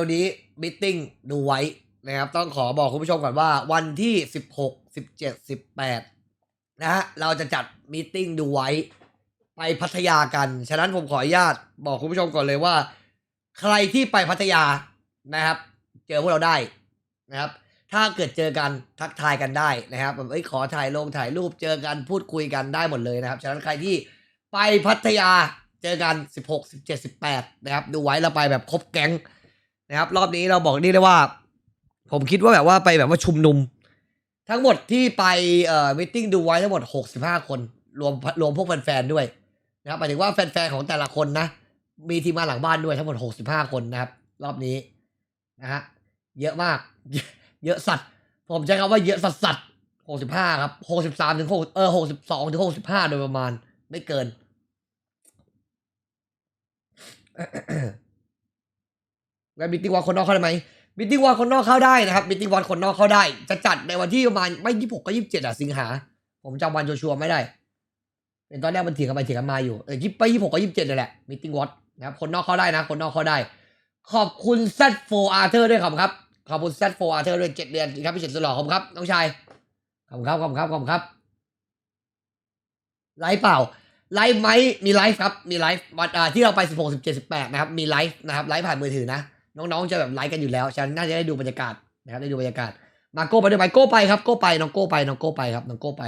็วๆนี้มิทติ้งดูไว้นะครับต้องขอบอกคุณผู้ชมก่อนว่าวันที่สิบหกสิบเจ็ดสิบแปดนะฮะเราจะจัดมิทติ้งดูไว้ไปพัทยากัน ฉะนั้นผมขออนุญาตบอกคุณผู้ชมก่อนเลยว่า ใครที่ไปพัทยานะครับ เจอพวกเราได้นะครับ ถ้าเกิดเจอกันทักทายกันได้นะครับแบบเอ้ยขอถ่ายลงถ่ายรูปเจอกันพูดคุยกันได้หมดเลยนะครับ ฉะนั้นใครที่ไปพัทยาเจอกัน 16 17 18นะครับดูไว้เราไปแบบครบแก๊ง นะครับ รอบนี้เราบอกนี่เลยว่า ผมคิดว่าแบบว่าไปแบบว่าชุมนุม ทั้งหมดที่ไปเอ่อมิ팅ดูไว้ทั้งหมด 65 คน รวมรวมพวกแฟนๆด้วยนะครับหมายถึงว่าแฟนๆของแต่ละคนนะ มีทีมงานหลังบ้านด้วยทั้งหมด 65 คนนะครับ รอบนี้นะฮะเยอะมาก เยอะสัตว์ ผมใช้คำว่าเยอะสัตว์สัตว์65 ครับ 63ถึง6เออ62ถึง65 โดยประมาณ ไม่เกิน แล้วมิติ้งวันคนนอกเข้าได้ไหมมิติ้งวันคนนอกเข้าได้นะครับมิติ้งวันคนนอกเข้าได้ จะจัดในวันที่ประมาณไม่ยี่หกก็ยี่สิบเจ็ดอะสิงหา ผมจำวันชัวร์ไม่ได้เป็นตอนแรกมันเถียงกันไปเถียงกันมาอยู่เออยี่ไปยี่หกก็ยี่สิบเจ็ดเลยแหละมิติ้งวัดนะครับคนนอกเข้าได้นะ คนนอกเข้าได้ ขอบคุณ Z4 Arthur ด้วยครับครับขอบคุณ Z4 Arthur ด้วยเจ็ดเดือนครับพี่เฉลิมสลอขอบคุณครับน้องชายขอบคุณครับขอบคุณครับขอบคุณครับไลฟ์เปล่าไลฟ์ไหมมีไลฟ์ครับมีไลฟ์วันที่เราไปสิบหกสิบเจ็ดสิบแปดนะครับมีไลฟ์นะครับไลฟ์ผ่านมือถือนะ น้องๆจะแบบไลฟ์กันอยู่แล้วฉะนั้นน่าจะได้ดูบรรยากาศนะครับได้ดูบรรยากาศ มาโก้ไปด้วยไหมโก้ไปครับโก้ไปน้องโก้ไปน้องโก้ไปครับน้องโก้ไป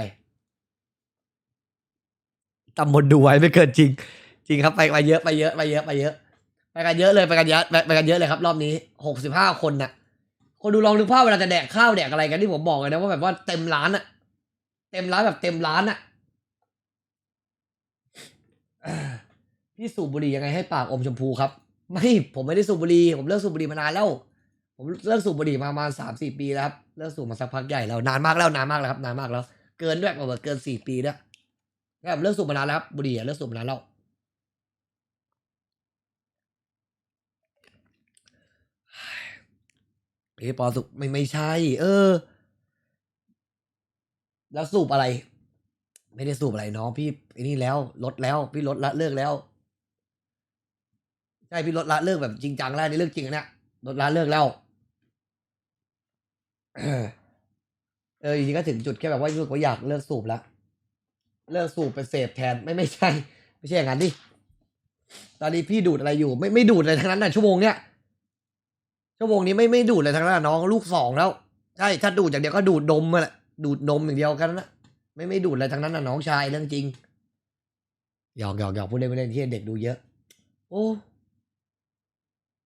ตำบลดูไว้ไม่เกินจริง จริงครับไปไปเยอะไปเยอะไปเยอะไปเยอะไปกันเยอะเลยไปกันเยอะไปไปกันเยอะเลยครับ รอบนี้หกสิบห้าคนน่ะ คนดูลองนึกภาพเวลาจะแดกข้าวแดกอะไรกันที่ผมบอกเลยนะว่าแบบว่าเต็มร้านอะเต็มร้านแบบเต็มร้านอะพี่สูบบุหรี่ยังไงให้ปากอมชมพูครับ ไม่ผมไม่ได้สูบบุหรี่ผมเลิกสูบบุหรี่มานานแล้ว ผมเลิกสูบบุหรี่มาประมาณสามสี่ปีแล้วครับเลิกสูบมาสักพักใหญ่แล้วนานมากแล้วนานมากแล้วครับนานมากแล้ว เกินด้วยประมาณเกินสี่ปีด้วยแบบเลิกสูบมานานแล้วครับบุหรี่เลิกสูบมานานแล้วเอ้ปอสุกไม่ไม่ใช่ เออ แล้วสูบอะไร ไม่ได้สูบอะไรน้องพี่ไอ้นี่แล้วลดแล้ว พี่ลดละเลิกแล้ว ช่พี่ลดละเลิกแบบจริงจังแล้วนี่เลิกจริงอะเนี่ยลดละเลิกแล้วเออจริงๆก็ถึงจุดแค่แบบว่ารู้สึกว่าอยากเลิกสูบแล้วเลิกสูบไปเสพแทนไม่ไม่ใช่ ไม่ใช่อย่างนั้นดิตอนนี้พี่ดูดอะไรอยู่ ไม่ไม่ดูดอะไรทั้งนั้นน่ะชั่วโมงเนี้ยชั่วโมงนี้ไม่ไม่ดูดอะไรทั้งนั้นน่ะน้องลูกสองแล้วใช่ถ้าดูดอย่างเดียวก็ดูดนมมาแหละดูดนมอย่างเดียวกันนะไม่ไม่ดูดอะไรทั้งนั้นนะน้องชายเรื่องจริงหยอกหยอกหยอกพูดเล่นพูดเล่นที่เด็กดูเยอะ โอ้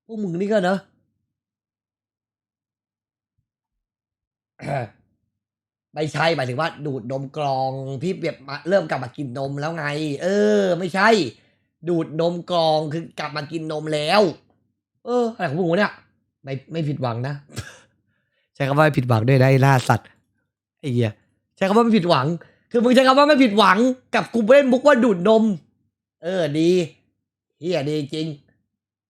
พวกมึงนี่ก็เนอะไม่ใช่หมายถึงว่าดูดนมกรองพี่เปียบมาเริ่มกลับมากินนมแล้วไง เออ ไม่ใช่ ดูดนมกรองคือกลับมากินนมแล้ว เอออะไรของพวกมึงเนี่ยไม่ไม่ผิดหวังนะใช้คำว่าไม่ผิดหวังด้วยไอ้ล่าสัตว์ไอ้เหี้ยใช้คำว่าไม่ผิดหวัง คือมึงใช้คำว่าไม่ผิดหวังกับกูเล่นมุกว่าดูดนม เออดีเฮียดีจริง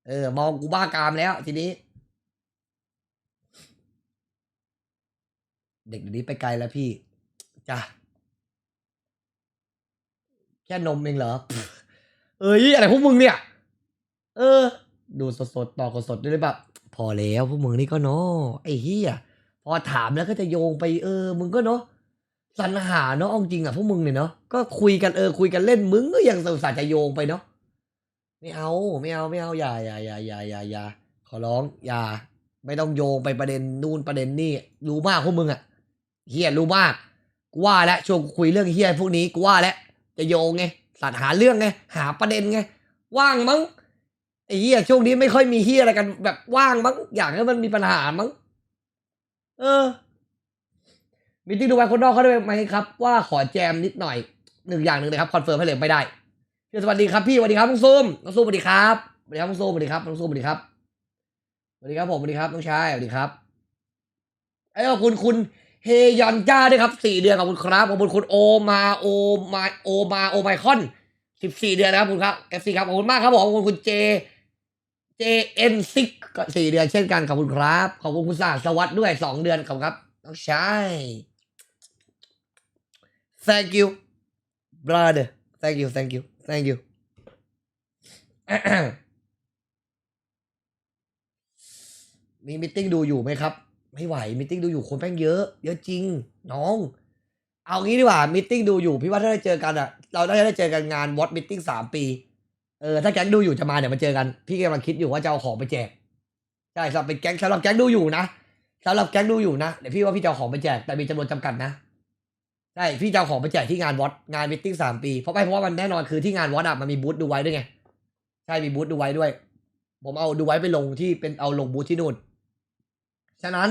เออ มองกูบ้ากามแล้วทีนี้ เด็กเดี๋ยวนี้ไปไกลแล้วพี่จ้ะแค่นมเองเหรอ เอ้ย อะไรพวกมึงเนี่ย เออ ดูสดๆต่อสดๆด้วยแบบ พอแล้วพวกมึงนี่ก็เนาะไอ้เฮียพอถามแล้วก็จะโยงไปเออ มึงก็เนาะสรรหาเนาะอาจริงอะพวกมึงเนี่ยเนาะก็คุยกันเออคุยกันเล่นมึงก็ยังสงสารจะโยงไปเนาะ ไม่เอาไม่เอาไม่เอาอย่าอย่าอย่าอย่าอย่าอย่าขอร้องอย่า ไม่ต้องโยงไปประเด็นนู่นประเด็นนี่รู้มากพวกมึงอะเฮียรู้มากกูว่าแล้วช่วงคุยเรื่องเฮียพวกนี้กูว่าแล้วจะโยงไงสัตว์หาเรื่องไงหาประเด็นไงว่างมั้งไอ้เฮียช่วงนี้ไม่ค่อยมีเฮียอะไรกันแบบว่างมั้งอยากให้มันมีปัญหามั้งเออมีที่ดูไว้คนนอกเขาได้ไหมครับ ว่าขอแจมนิดหน่อยหนึ่งอย่างหนึ่งเลยครับคอนเฟิร์มให้เลยไม่ได้ พี่สวัสดีครับพี่สวัสดีครับน้องซูมน้องซูมสวัสดีครับสวัสดีครับน้องซูมสวัสดีครับน้องซูมสวัสดีครับสวัสดีครับผมสวัสดีครับน้องชายสวัสดีครับไอ้ขอบคุณคุณเฮยอนจ้าด้วยครับสี่เดือนขอบคุณครับขอบคุณคุณโอมาโอมาโอมาโอไมคอนสิบสี่เดือนนะครับขอบคุณครับเอฟซีครับขอบคุณมากครับผมขอบคุณคุณเจเจเอ็นซิกก็สี่เดือนเช่นกันขอบคุณครับขอบคุณคุณสาสวัสดด้วยสองเดือนขอบคุณครับน้องชาย Thank you, brother. Thank you, thank you, thank you. มีมิทติ้งดูอยู่ไหมครับ ไม่ไหวมิทติ้งดูอยู่คนแม่งเยอะ เยอะจริง น้อง เอางี้ดีกว่ามิทติ้งดูอยู่พี่ว่าถ้าได้เจอกันอะเราได้ได้เจอกันงานวอตมิทติ้งสามปีเออถ้าแก๊งดูอยู่จะมาเดี๋ยวมาเจอกัน พี่กำลังคิดอยู่ว่าจะเอาของไปแจกใช่สำหรับเป็นแก๊งสำหรับแก๊งดูอยู่นะสำหรับแก๊งดูอยู่นะเดี๋ยวพี่ว่าพี่จะเอาของไปแจกแต่มีจำนวนจำกัดนะ ใช่พี่จะเอาของไปแจกที่งานวอตงานมิทติ้งสามปีเพราะไม่เพราะว่ามันแน่นอนคือที่งานวอตอะมันมีบูธดูไว้ด้วยไงใช่มีบูธดูไว้ด้วย ผมเอาดูไว้ไปลงที่เป็นเอาลงบูธที่นู่นฉะนั้น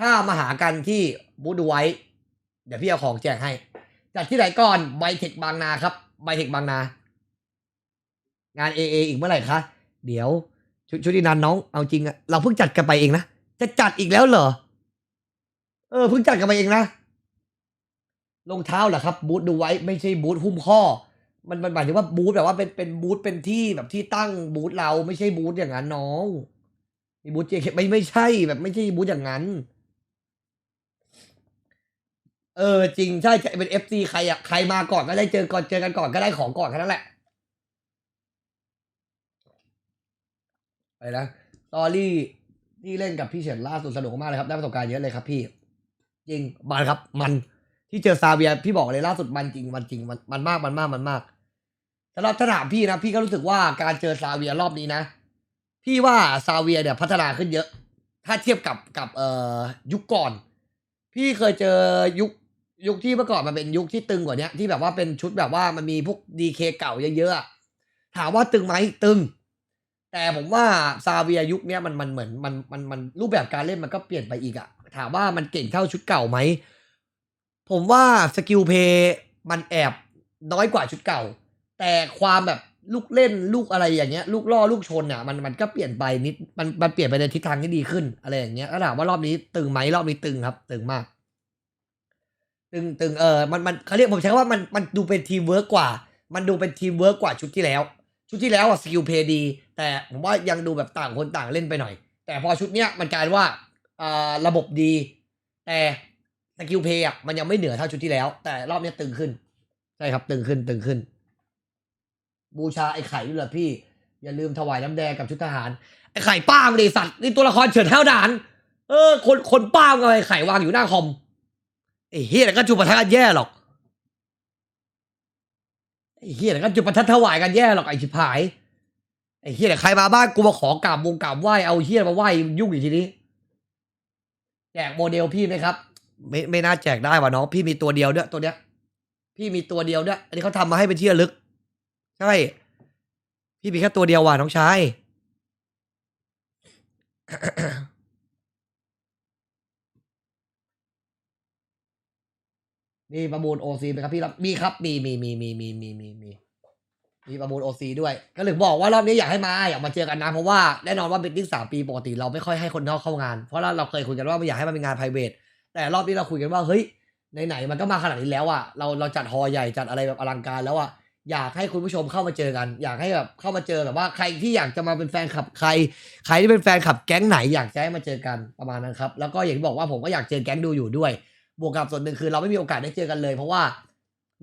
ถ้ามาหากันที่บูธดูไว้ เดี๋ยวพี่เอาของแจกให้จัดที่ไหนก่อนไบเทคบางนาครับไบเทคบางนา งาน AA อีกเมื่อไหร่คะเดี๋ยวชุชุตินันน้องเอาจริงอะเราเพิ่งจัดกันไปเองนะจะจัดอีกแล้วเหรอเออเพิ่งจัดกันไปเองนะ รองเท้าเหรอครับ บูธดูไว้ไม่ใช่บูธหุ้มข้อ มันมันหมายถึงว่าบูธแบบว่าเป็นเป็นบูธเป็นที่แบบที่ตั้งบูธเราไม่ใช่บูธอย่างนั้นน้องมีบูธเจไม่ไม่ใช่แบบไม่ใช่บูธอย่างนั้น เออ จริงใช่เป็นเอฟซีใครอะใครมาก่อนก็ได้เจอก่อนเจอกันก่อนก็ได้ของก่อนแค่นั้นแหละอะไรนะตอรี่ที่เล่นกับพี่เฉินล่าสุดสนุกมากเลยครับ ได้ประสบการณ์เยอะเลยครับพี่ จริงมันครับ มัน ที่เจอซาเวียพี่บอกเลยล่าสุดมันจริงมันจริงมันมันมากมันมากมันมากสำหรับถ้าถามพี่นะพี่ก็รู้สึกว่าการเจอซาเวียรอบนี้นะ พี่ว่าซาเวียเนี่ยพัฒนาขึ้นเยอะ ถ้าเทียบกับกับเอ่อยุคก่อน พี่เคยเจอยุคยุคที่เมื่อก่อนมันเป็นยุคที่ตึงกว่าเนี้ยที่แบบว่าเป็นชุดแบบว่ามันมีพวกดีเคเก่าเยอะๆถามว่าตึงไหมตึง แต่ผมว่าซาเวียยุคเนี้ยมันมันเหมือนมันมันมันรูปแบบการเล่นมันก็เปลี่ยนไปอีกอะถามว่ามันเก่งเท่าชุดเก่าไหม ผมว่าสกิลเพย์มันแอบน้อยกว่าชุดเก่า แต่ความแบบลูกเล่นลูกอะไรอย่างเงี้ย ลูกล่อลูกชนอะมันมันก็เปลี่ยนไปนิดมันมันเปลี่ยนไปในทิศทางที่ดีขึ้น อะไรอย่างเงี้ยก็ถามว่ารอบนี้ตึงไหมรอบนี้ตึงครับ ตึงมาก ตึงตึงเออมันมันเขาเรียกผมใช้คำว่ามันมันดูเป็นทีมเวิร์กกว่า มันดูเป็นทีมเวิร์กกว่าชุดที่แล้ว ชุดที่แล้วอะสกิลเพย์ดี แต่ผมว่ายังดูแบบต่างคนต่างเล่นไปหน่อย แต่พอชุดเนี้ยมันกลายว่าอ่าระบบดี แต่ สกิลเพย์อะมันยังไม่เหนือเท่าชุดที่แล้ว แต่รอบนี้ตึงขึ้น ใช่ครับ ตึงขึ้นตึงขึ้น บูชาไอ้ไข่ด้วยเหรอพี่ อย่าลืมถวายน้ำแดงกับชุดทหาร ไอ้ไข่ป้ามดิสัตว์นี่ตัวละครเฉินเท่าดาน เออ คนคนป้ามไงไข่วางอยู่หน้าคอมไอ้เฮียแล้วก็จุดประทัดกันแย่หรอกไอ้เฮียแล้วก็จุดประทัดถวายกันแย่หรอกไอ้ชิบหายไอ้เฮียเดี๋ยวใครมาบ้านกูมาขอกราบวงกราบไหว้เอาเฮียมาไหว้ยุ่งอีกทีนี้แจกโมเดลพี่ไหมครับ ไม่ไม่น่าแจกได้ว่ะน้อง พี่มีตัวเดียวด้วยตัวเนี้ย พี่มีตัวเดียวด้วย อันนี้เขาทำมาให้เป็นที่ระลึก ใช่ พี่มีแค่ตัวเดียวว่ะน้องชายมีประมูลโอซีไหมครับพี่รับมีครับ มีมีมีมีมีมีมีมีมีประมูลโอซีด้วย ก็ถึงบอกว่ารอบนี้อยากให้มาอยากมาเจอกันนะเพราะว่าแน่นอนว่าเป็นติ้งสามปีปกติเราไม่ค่อยให้คนนอกเข้างาน เพราะเราเราเคยคุยกันว่าไม่อยากให้มันเป็นงาน p r i v a t แต่รอบนี้เราคุยกันว่าเฮ้ยไหนๆมันก็มาขนาดนี้แล้วอะเราเราจัดฮอใหญ่จัดอะไรแบบอลังการแล้วอะอยากให้คุณผู้ชมเข้ามาเจอกัน อยากให้แบบเข้ามาเจอแบบว่าใครที่อยากจะมาเป็นแฟนคลับใคร ใครที่เป็นแฟนคลับแก๊งไหนอยากจะให้มาเจอกันประมาณนั้นครับแล้วก็อย่างที่บอกว่าผมก็อยากเจอแก๊งดูอยู่ด้วย บวกกับส่วนหนึ่งคือเราไม่มีโอกาสได้เจอกันเลย เพราะว่า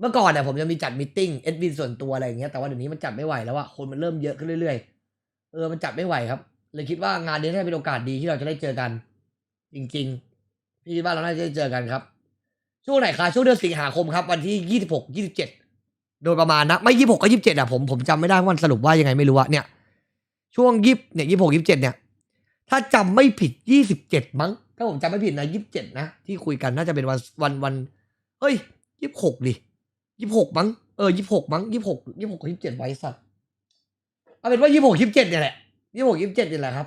เมื่อก่อนเนี่ยผมจะมีจัดมิทติ้งเอ็ดวินส่วนตัวอะไรอย่างเงี้ยแต่ว่าเดี๋ยวนี้มันจัดไม่ไหวแล้วอะคนมันเริ่มเยอะขึ้นเรื่อยๆเออมันจัดไม่ไหวครับ เลยคิดว่างานนี้น่าจะเป็นโอกาสดีที่เราจะได้เจอกัน จริง ๆ พี่คิดว่าเราน่าจะได้เจอกันครับ ช่วงไหนคะช่วงเดือนสิงหาคมครับ วันที่ยี่สิบหกยี่สิบเจ็ดโดยประมาณนะ ไม่ยี่สิบหกก็ยี่สิบเจ็ดอะผมผมจำไม่ได้ว่ามันสรุปว่ายังไงไม่รู้อะเนี่ย ช่วงยี่เนี่ยยี่หกยี่สิบเจ็ดเนี่ย ถ้าจำไม่ผิดยี่สิบเจ็ดมั้ง ถ้าผมจำไม่ผิดนะยี่สิบเจ็ดนะ ที่คุยกันน่าจะเป็นวันวันวันเฮ้ยยี่หกดิยี่หกมั้งเออยี่หกมั้งยี่หกยี่หกกับยี่สิบเจ็ดไว้สัตว์เอาเป็นว่ายี่หกยี่สิบเจ็ดเนี่ยแหละยี่หกยี่สิบเจ็ดนี่แหละครับ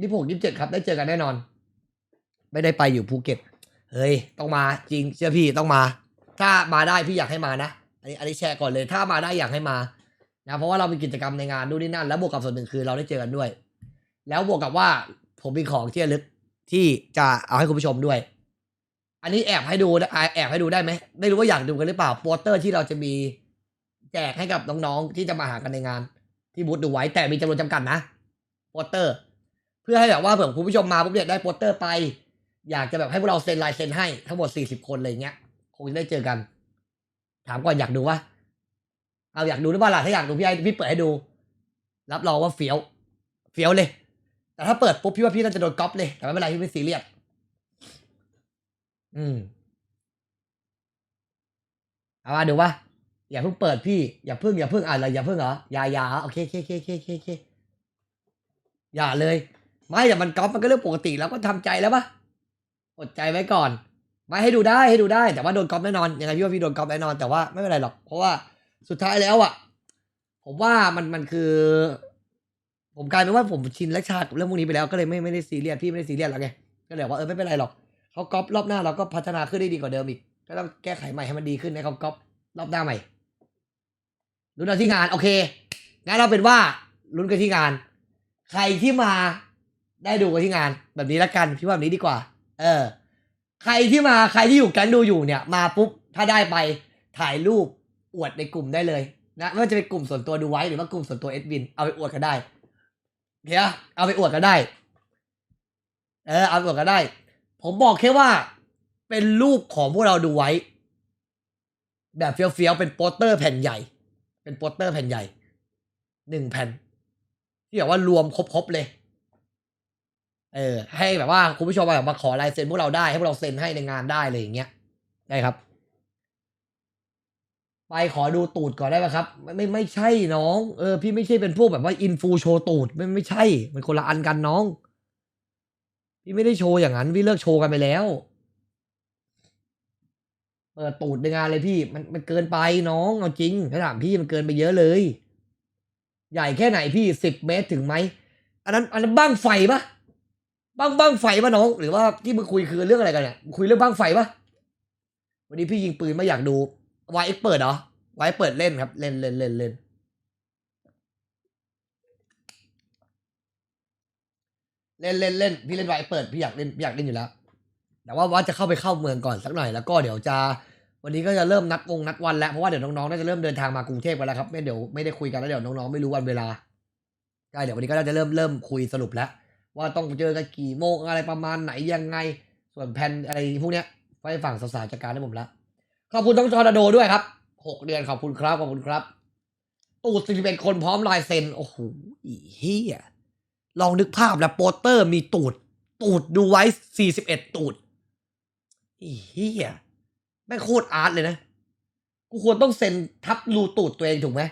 ยี่หกยี่สิบเจ็ดครับ ได้เจอกันแน่นอน ไม่ได้ไปอยู่ภูเก็ต เฮ้ย ต้องมาจริงเชื่อพี่ต้องมา ถ้ามาได้พี่อยากให้มานะ อันนี้อันนี้แชร์ก่อนเลย ถ้ามาได้อยากให้มา นะ เพราะว่าเรามีกิจกรรมในงานนู่นนี่นั่น แล้วบวกกับส่วนหนึ่งคือเราได้เจอกันด้วย แล้วบวกกับว่าผมมีของที่ระลึกที่จะเอาให้คุณผู้ชมด้วย อันนี้แอบให้ดูนะแอบให้ดูได้ไหม ไม่รู้ว่าอยากดูกันหรือเปล่า โปสเตอร์ที่เราจะมีแจกให้กับน้องๆที่จะมาหากันในงาน ที่บูธดูไว้แต่มีจำนวนจำกัดนะโปสเตอร์ เพื่อให้แบบว่าเผื่อคุณผู้ชมมาปุ๊บเนี่ยได้โปสเตอร์ไป อยากจะแบบให้พวกเราเซ็นลายเซ็นให้ทั้งหมดสี่สิบคนอะไรเงี้ยคงจะได้เจอกัน ถามก่อนอยากดูวะเอาอยากดูหรือเปล่าล่ะถ้าอยากดูพี่ไอพี่เปิดให้ดู รับรองว่าเฟี้ยว เฟี้ยวเลย แต่ถ้าเปิดปุ๊บพี่ว่าพี่น่าจะโดนก๊อปเลยแต่ไม่เป็นไรพี่ไม่ซีเรียสอืมเอามาดูว่าอย่าเพิ่งเปิดพี่อย่าเพิ่งอย่าเพิ่งอ่านเลยอย่าเพิ่งเหรออย่าอย่าโอเคโอเคโอเคโอเคโอเคอย่าเลย ไม่แต่มันก๊อปมันก็เรื่องปกติแล้วก็ทำใจแล้วปะ อดใจไว้ก่อน ไม่ให้ดูได้ให้ดูได้ แต่ว่าโดนก๊อปแน่นอนยังไงพี่ว่าพี่โดนก๊อปแน่นอนแต่ว่าไม่เป็นไรหรอก เพราะว่าสุดท้ายแล้วอะ ผมว่ามันมันคือ ผมกลายเป็นว่าผมชินและชากับเรื่องพวกนี้ไปแล้วก็เลยไม่ไม่ได้ซีเรียสพี่ไม่ได้ซีเรียสแล้วไงก็เลยบอกว่าเออไม่เป็นไรหรอกเขาก๊อปรอบหน้าเราก็พัฒนาขึ้นได้ดีกว่าเดิมอีกก็ต้องแก้ไขใหม่ให้มันดีขึ้นให้เขาก๊อปรอบหน้าใหม่ลุ้นเอาที่งานโอเคงั้นเราเป็นว่าลุ้นกันที่งาน ใครที่มาได้ดูกันที่งาน แบบนี้ละกันพี่ว่าแบบนี้ดีกว่า เออ ใครที่มาใครที่อยู่แก๊งดูอยู่เนี่ย มาปุ๊บถ้าได้ไปถ่ายรูปอวดในกลุ่มได้เลยนะไม่ว่าจะเป็นกลุ่มส่วนตัวดูไว้หรือว่ากลุ่มส่วนตัวเอ็ดวินเอาไปอวดกันได้เฮียเอาไปอวดกันได้ เออ เอาไปอวดกันได้ ผมบอกแค่ว่า เป็นรูปของพวกเราดูไว้ แบบเฟี้ยวๆเป็นโปสเตอร์แผ่นใหญ่ เป็นโปสเตอร์แผ่นใหญ่หนึ่งแผ่นที่แบบว่ารวมครบๆเลย เออให้แบบว่าคุณผู้ชมแบบมาขอลายเซ็นพวกเราได้ให้พวกเราเซ็นให้ในงานได้เลยอย่างเงี้ยได้ครับ ไปขอดูตูดก่อนได้ไหมครับ ไม่ไม่ไม่ใช่น้อง เออ พี่ไม่ใช่เป็นพวกแบบว่าอินฟูโชว์ตูดไม่ไม่ใช่ มันคนละอันกันน้อง พี่ไม่ได้โชว์อย่างนั้นพี่เลิกโชว์กันไปแล้วเปิดตูดในงานเลยพี่ มันมันเกินไปน้องเอาจริงถ้าถามพี่มันเกินไปเยอะเลย ใหญ่แค่ไหนพี่สิบเมตรถึงไหมอันนั้นอันนั้นบ้างไฟปะ บ้างบ้างไฟปะน้อง หรือว่าที่มึงคุยคือเรื่องอะไรกันเนี่ยมึงคุยเรื่องบ้างไฟปะวันนี้พี่ยิงปืนมาอยากดูวายเอ็กเปิดเหรอวายเปิดเล่นครับ เล่นเล่นเล่นเล่นเล่นเล่นเล่นพี่เล่นวายเปิดพี่อยากเล่นพี่อยากเล่นอยู่แล้ว แต่ว่าว่าจะเข้าไปเข้าเมืองก่อนสักหน่อยแล้วก็เดี๋ยวจะ วันนี้ก็จะเริ่มนัดวงนัดวันแล้วเพราะว่าเดี๋ยวน้องๆน่าจะเริ่มเดินทางมากรุงเทพกันแล้วครับไม่เดี๋ยวไม่ได้คุยกันแล้วเดี๋ยวน้องๆไม่รู้วันเวลาใช่เดี๋ยววันนี้ก็น่าจะเริ่มเริ่มคุยสรุปแล้ว ว่าต้องเจอกันกี่โมงอะไรประมาณไหนยังไง ส่วนแผนอะไรพวกเนี้ยไว้ฝั่งสาวๆจัดการให้ผมล้วขอบคุณต้องจอร์นาโดด้วยครับหกเดือนขอบคุณครับขอบคุณครับตูดสิบเอ็ดคนพร้อมลายเซ็นโอ้โหอีเฮียลองนึกภาพแล้วโปสเตอร์มีตูด ตูดดูไว้สี่สิบเอ็ดตูดอีเฮียแม่งโคตรอาร์ตเลยนะ กูควรต้องเซ็นทับรูตูดตัวเองถูกไหม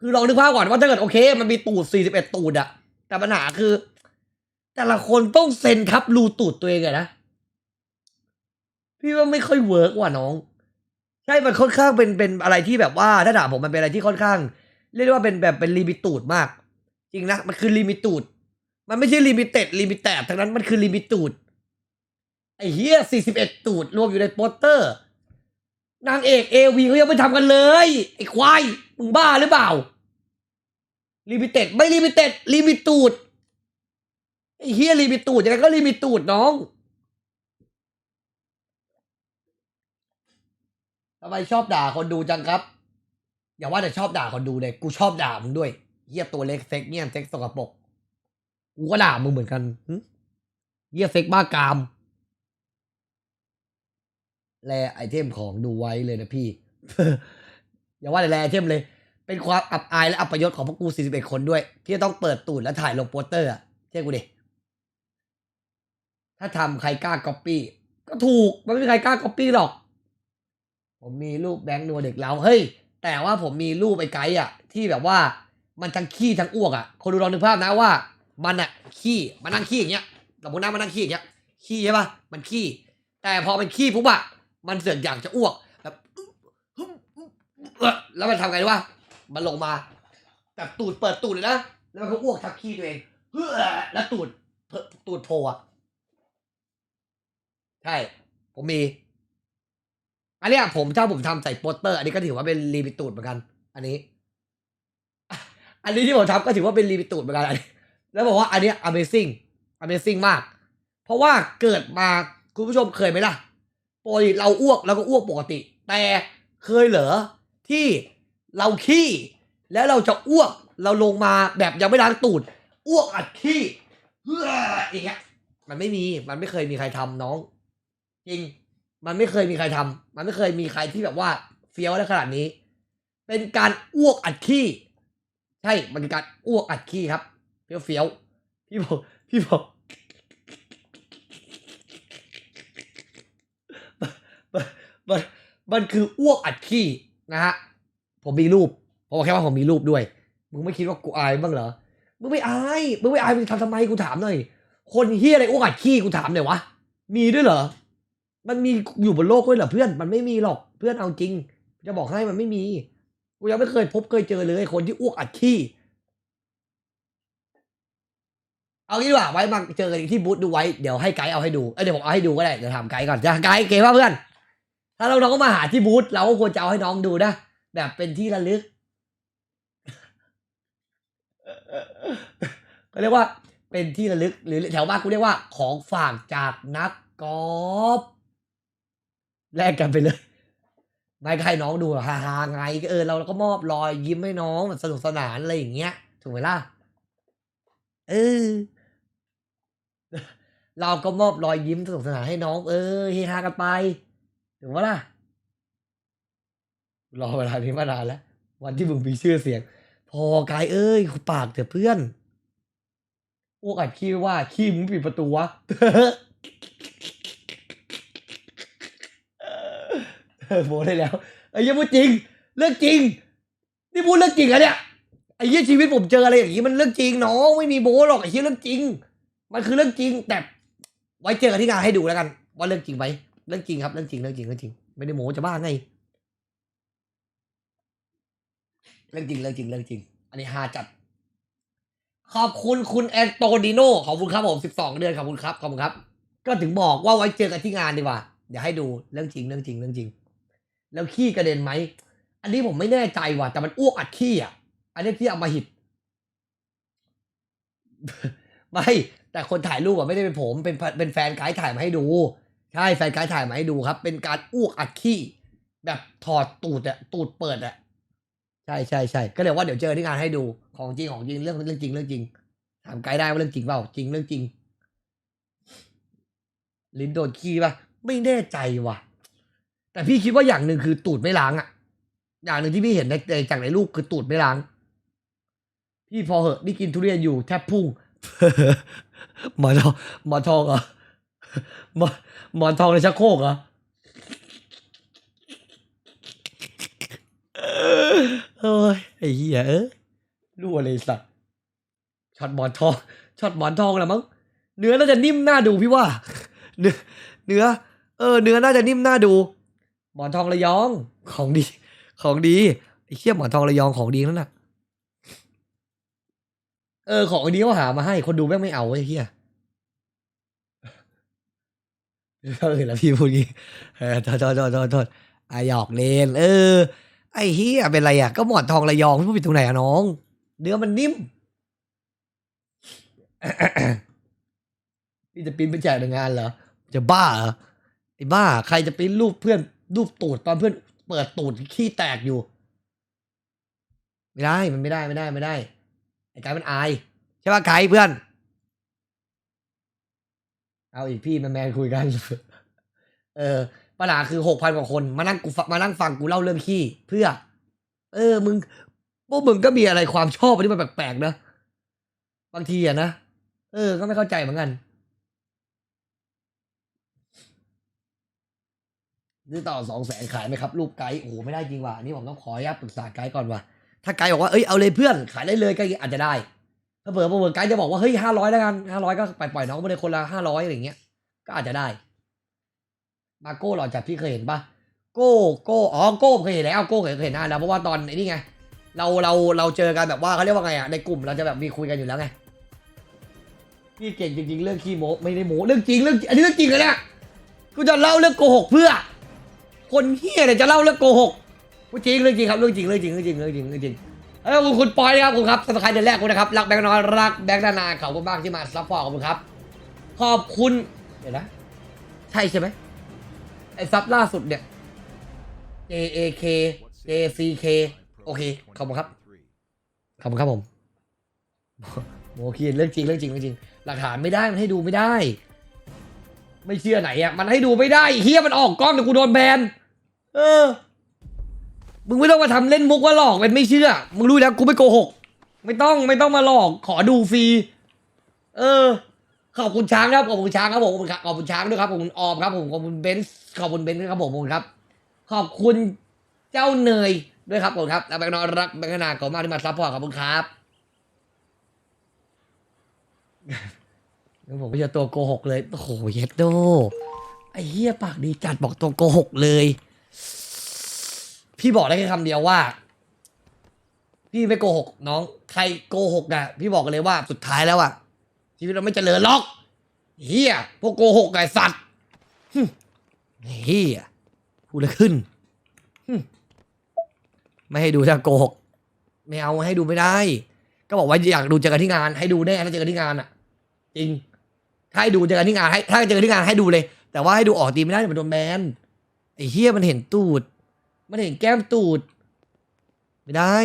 คือลองนึกภาพก่อนว่าถ้าเกิดโอเค มันมีตูด41ตูดอะแต่ปัญหาคือ แต่ละคนต้องเซ็นทับรูตูดตัวเองอะนะ พี่ว่าไม่ค่อยเวิร์กว่ะน้อง ใช่ มันค่อนข้างเป็นเป็นอะไรที่แบบว่าถ้าถามผมมันเป็นอะไรที่ค่อนข้าง เรียกได้ว่าเป็นแบบเป็นลิมิตูดมาก จริงนะ มันคือลิมิตูด มันไม่ใช่ลิมิเต็ดลิมิแตดทั้งนั้นมันคือลิมิตูดไอ้เฮีย41ตูดรวมอยู่ในโปสเตอร์ นางเอกเอวีเขายังไม่ทำกันเลย ไอ้ควาย มึงบ้าหรือเปล่าลิมิเต็ดไม่ลิมิเต็ดลิมิตูด ไอ้เฮียลิมิตูดยังไงก็ลิมิตูดน้องทำไมชอบด่าคนดูจังครับ อย่าว่าแต่ชอบด่าคนดูเลยกูชอบด่ามึงด้วยเฮียตัวเล็กเซ็กเนี่ยเซ็กสกปรกกูก็ด่ามึงเหมือนกันเฮียเซ็กบ้ากาม แลไอเทมของดูไว้เลยนะพี่ อย่าว่าแต่แลไอเทมเลย เป็นความอับอายและอับประยศของพวกกู41คนด้วย ที่จะต้องเปิดตูดและถ่ายลงโปสเตอร์อะเชื่อกูดิ ถ้าทำใครกล้าก๊อปปี้ก็ถูกมันไม่มีใครกล้าก๊อปปี้หรอก ผมมีรูปแบงค์นัวเด็กเราเฮ้ย แต่ว่าผมมีรูปไอ้ไกด์อะที่แบบว่ามันทั้งขี้ทั้งอ้วกอะคนดูลองนึกภาพนะว่า มันอะขี้มันนั่งขี้อย่างเงี้ยสมมตินะมันนั่งขี้อย่างเงี้ยขี้ใช่ปะมันขี้ แต่พอมันขี้ปุ๊บอะมันเสือกอยากจะอ้วกแบบแล้วมันทำไงรู้ปะมันลงมาแบบตูดเปิดตูดเลยนะแล้วมันก็อ้วกทับขี้ตัวเองแล้วตูดตูดโผล่ ช่ ผมมี อันนี้ผมถ้าผมทำใส่โปสเตอร์ อันนี้ก็ถือว่าเป็นรีมิตูดเหมือนกัน อันนี้ อันนี้ที่ผมทำก็ถือว่าเป็นรีมิตูดเหมือนกันอันนี้แล้วบอกว่าอันนี้ amazing amazing มาก เพราะว่าเกิดมาคุณผู้ชมเคยไหมล่ะปกติเราอ้วกแล้วก็อ้วกปกติ แต่เคยเหรอที่เราขี้แล้วเราจะอ้วกเราลงมาแบบยังไม่ล้างตูด อ้วกอัดขี้เฮ้ออย่างเงี้ยมันไม่มีมันไม่เคยมีใครทำน้อง จริง มันไม่เคยมีใครทำมันไม่เคยมีใครที่แบบว่าเฟี้ยวได้ขนาดนี้ เป็นการอ้วกอัดขี้ ใช่ มันคือการอ้วกอัดขี้ครับเฟี้ยวเฟี้ยวพี่บอกพี่บอกมันมันมันคืออ้วกอัดขี้นะฮะ ผมมีรูปผมบอกแค่ว่าผมมีรูปด้วย มึงไม่คิดว่ากูอายบ้างเหรอ มึงไม่อาย มึงไม่อายมึงทำทำไมกูถามหน่อย คนเฮียอะไรอ้วกอัดขี้กูถามหน่อยวะ มีด้วยเหรอ มันมีอยู่บนโลกด้วยเหรอเพื่อน มันไม่มีหรอกเพื่อนเอาจริง จะบอกให้มันไม่มีกูยังไม่เคยพบเคยเจอเลยคนที่อ้วกอัดขี้เอางี้ดีกว่าไว้มาเจอกันที่บูธดูไว้เดี๋ยวให้ไกด์เอาให้ดูเอ้ยเดี๋ยวผมเอาให้ดูก็ได้เดี๋ยวถามไกด์ก่อนจะไกด์เก๋ป่ะเพื่อน ถ้าเราน้องก็มาหาที่บูธเราก็ควรจะเอาให้น้องดูนะแบบเป็นที่ระลึกก็เรียกว่าเป็นที่ระลึกหรือแถวบ้านกูเรียกว่าของฝากจากนักกอล์ฟ แลกกันไปเลยไม่ให้น้องดูฮาฮาไงเออเราก็มอบรอยยิ้มให้น้องแบบสนุกสนานอะไรอย่างเงี้ย ถูกไหมล่ะ เออ เราก็มอบรอยยิ้มสนุกสนานให้น้อง เออเฮฮากันไป ถูกไหมล่ะ รอเวลานี้มานานแล้ว วันที่มึงมีชื่อเสียง พอกายเอ้ยปากเถอะเพื่อนอ้วกอัดขี้ว่าขี้มึงปิดประตูวะ เออ โมได้แล้วไอ้เหี้ยพูดจริง เรื่องจริง นี่พูดเรื่องจริงอะเนี่ยไอ้เหี้ยชีวิตผมเจออะไรอย่างงี้มันเรื่องจริงน้องไม่มีโม้หรอกไอ้เหี้ยเรื่องจริง มันคือเรื่องจริง แต่ไว้เจอกันที่งานให้ดูแล้วกัน ว่าเรื่องจริงไหมเรื่องจริงครับเรื่องจริงเรื่องจริงเรื่องจริง ไม่ได้โม้จะบ้าไงเรื่องจริงเรื่องจริงเรื่องจริง อันนี้ฮาจัด ขอบคุณคุณแอนโตดิโนขอบคุณครับผมสิบสองเดือนขอบคุณครับขอบคุณครับ ก็ถึงบอกว่าไว้เจอกันที่งานดีกว่า เดี๋ยวให้ดูเรื่องจริงเรื่องจริงเรื่องจริง แล้วขี้กระเด็นไหม อันนี้ผมไม่แน่ใจว่ะ แต่มันอ้วกอัดขี้อะ อันนี้ที่เอามาหิด ไม่ แต่คนถ่ายรูปอะไม่ได้เป็นผม เป็นเป็นแฟนไกด์ถ่ายมาให้ดู ใช่แฟนไกด์ถ่ายมาให้ดูครับ เป็นการอ้วกอัดขี้ แบบถอดตูดอะตูดเปิดอะใช่ใช่ใช่ก็เดี๋ยวว่าเดี๋ยวเจอที่งานให้ดู ของจริงของจริงเรื่องเรื่องจริงเรื่องจริง ถามไกด์ได้ว่าเรื่องจริงเปล่า จริงเรื่องจริง ลิ้นโดนขี้ป่ะ ไม่แน่ใจว่ะ แต่พี่คิดว่าอย่างหนึ่งคือตูดไม่ล้างอะอย่างหนึ่งที่พี่เห็นในจากในรูปคือตูดไม่ล้าง พี่พอเหอะนี่กินทุเรียนอยู่แทบพุ่งหมอนทองหมอนทองเหรอหมอนหมอนทองในชักโครกเหรอเอ้ยไอ้เหี้ยเอ้ยรั่วเลยสัตว์ช็อตหมอนทองช็อตหมอนทองแหละมั้งเนื้อน่าจะนิ่มน่าดูพี่ว่า เนื้อเนื้อ เออ เนื้อน่าจะนิ่มน่าดู หมอนทองระยองของดี ของดีไอ้เชี่ยหมอนทองระยองของดีนั่นน่ะเออของดีเขาหามาให้ คนดูแม่งไม่เอาไอ้เฮียเออแล้วพี่พูดงี้เออโทษโทษโทษโทษอะหยอกเล่นเออ ไอ้เฮียเป็นไรอะก็หมอนทองระยองพี่พูดผิดตรงไหนอะน้อง เนื้อมันนิ่มพี่จะปิ้นไปแจกในงานเหรอ จะบ้าเหรอไอ้บ้า ใครจะปิ้นรูปเพื่อน รูปตูดตอนเพื่อนเปิดตูดขี้แตกอยู่ ไม่ได้มันไม่ได้ไม่ได้ไม่ได้ไอ้กายมันอายใช่ป่ะไกด์เพื่อน เอาอีกพี่แมนๆคุยกัน เออปัญหาคือหกพันกว่าคนมานั่งกูฟังมานั่งฟังกูเล่าเรื่องขี้เพื่อ เออ มึงพวกมึงก็มีอะไรความชอบที่มันแปลกๆนะบางทีอะนะเออ ก็ไม่เข้าใจเหมือนกัน ซื้อต่อสองแสนขายไหมครับรูปไกด์โอ้โหไม่ได้จริงว่ะอันนี่ผมต้องขออนุญาตปรึกษาไกด์ก่อนว่ะถ้าไกด์บอกว่าเอ้ยเอาเลยเพื่อนขายได้เลยก็อาจจะได้ถ้าเผื่อเผื่อไกด์จะบอกว่าเฮ้ยห้าร้อยแล้วกันห้าร้อยก็ปล่อยปล่อยน้องไปเลยคนละห้าร้อยอะไรเงี้ยก็อาจจะได้ มาโก้หล่อจัดพี่เคยเห็นปะโก้โก้อ๋อโก้เคยเห็นแล้วโก้เคยเคยเห็นนาแล้วเพราะว่าตอนไอ้นี่ไง เราเราเราเจอกันแบบว่าเขาเรียกว่าไงอะในกลุ่มเราจะแบบมีคุยกันอยู่แล้วไงพี่เก่งจริงๆเรื่องขี้โมไม่ได้โมเรื่องจริงเรื่องอันนี้เรื่องจริงเลยเนี่ยกูจะเล่าเรื่องโกหกเพื่อ คนเฮียเนี่ยจะเล่าเรื่องโกหกพูดจริงเรื่องจริงครับเรื่องจริงเรื่องจริงเรื่องจริงเรื่องจริงเรื่องจริงเอ้ยขอคุณคุณปอยนะครับคุณครับสมัครเดือนแรกคุณนะครับรักแบงค์น้อยรักแบงค์นานๆขอบคุณมากที่มาซัพพอร์ตขอบคุณครับ ขอบคุณเดี๋ยวนะใช่ใช่ไหมไอซับล่าสุดเนี่ย J A K J C K โอเคขอบคุณครับขอบคุณครับผมโอเคเรื่องจริงเรื่องจริงเรื่องจริง หลักฐานไม่ได้มันให้ดูไม่ได้ ไม่เชื่อไหนอะ มันให้ดูไม่ได้เฮียมันออกกล้องแต่กูโดนแบน เออ มึงไม่ต้องมาทำเล่นมุกว่าหลอกเป็นไม่เชื่อ มึงรู้แล้วกูไม่โกหก ไม่ต้องไม่ต้องมาหลอก ขอดูฟรี เออ ขอบคุณช้างครับ ขอบคุณช้างครับผม ขอบคุณครับขอบคุณช้างด้วยครับ ขอบคุณออมครับผม ขอบคุณเบนซ์ ขอบคุณเบนซ์ด้วยครับผมขอบคุณครับ ขอบคุณเจ้าเนยด้วยครับผมครับ แล้วแบงค์นอนรักแบงค์นาขอบคุณมากที่มาซัพพอร์ตขอบคุณครับ แล้วผมก็จะตัวโกหกเลย โอ้โหเย็ดโด ไอ้เฮียปากดีจัดบอกตัวโกหกเลย พี่บอกได้แค่คำเดียวว่า พี่ไม่โกหกน้อง ใครโกหกนะพี่บอกกันเลยว่าสุดท้ายแล้วอะชีวิตเราไม่เจริญหรอกเฮียพวกโกหกไอ้สัตว์เฮียพูดแล้วขึ้น ไม่ให้ดูถ้าโกหก ไม่เอาให้ดูไม่ได้ ก็บอกว่าอยากดูเจอกันที่งาน ให้ดูแน่ถ้าเจอกันที่งานอะจริง ถ้าให้ดูเจอกันที่งานให้ถ้าเจอกันที่งานให้ดูเลย แต่ว่าให้ดูออกตีไม่ได้เดี๋ยวมันโดนแบนไอ้เฮียมันเห็นตูด มันเห็นแก้มตูด ไม่ได้